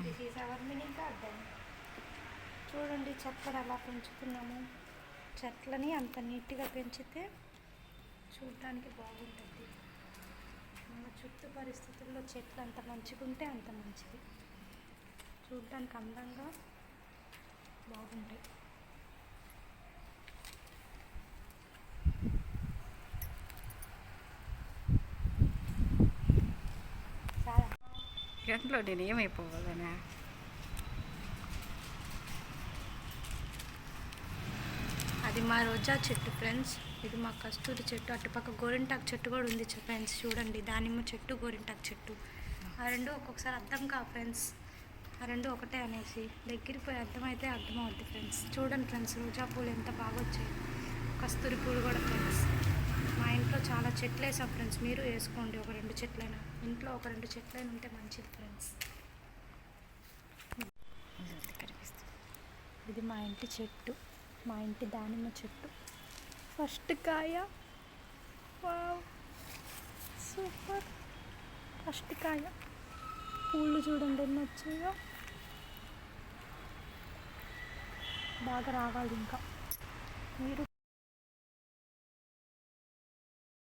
Hour mini garden. చూడండి చెట్లను ఎలా పెంచుతున్నాము. చెట్లని అంత నీట్గా పెంచితే చూడటానికి బాగుంటుంది. మన చుట్టూ పరిస్థితుల్లో చెట్లు అంత మంచిగా ఉంటే అంత మంచిది. చూడటానికి అందంగా బాగుంటాయి చాలా గంటలో నేను ఏమైపోవాలనా? అది మా రోజా చెట్టు ఫ్రెండ్స్. ఇది మా కస్తూరి చెట్టు. అటుపక్క గోరింటాకు చెట్టు కూడా ఉంది ఫ్రెండ్స్. చూడండి దానిమ్మ చెట్టు గోరింటాకు చెట్టు. ఆ రెండు ఒక్కొక్కసారి అర్థం కా ఫ్రెండ్స్. ఆ రెండు ఒకటే అనేసి. దగ్గరికి పోయి అర్థమైతే అర్థమవుద్ది ఫ్రెండ్స్. చూడండి ఫ్రెండ్స్ రోజా పూలు ఎంత బాగా వచ్చాయి. కస్తూరి పూలు కూడా ఫ్రెండ్స్. మా ఇంట్లో చాలా చెట్లు వేసాం ఫ్రెండ్స్. మీరు వేసుకోండి ఒక రెండు చెట్లైనా. ఇంట్లో ఒక రెండు చెట్లైనా ఉంటే మంచిది ఫ్రెండ్స్. ఇది మా ఇంటి చెట్టు. మా ఇంటి దానిమ్మ చెట్టు. ఫస్ట్ కాయ. వావ్. సూపర్. ఫస్ట్ కాయ. పూలు చూడండి ఎన్ని వచ్చాయో. బాగా రావాలి ఇంకా. మీరు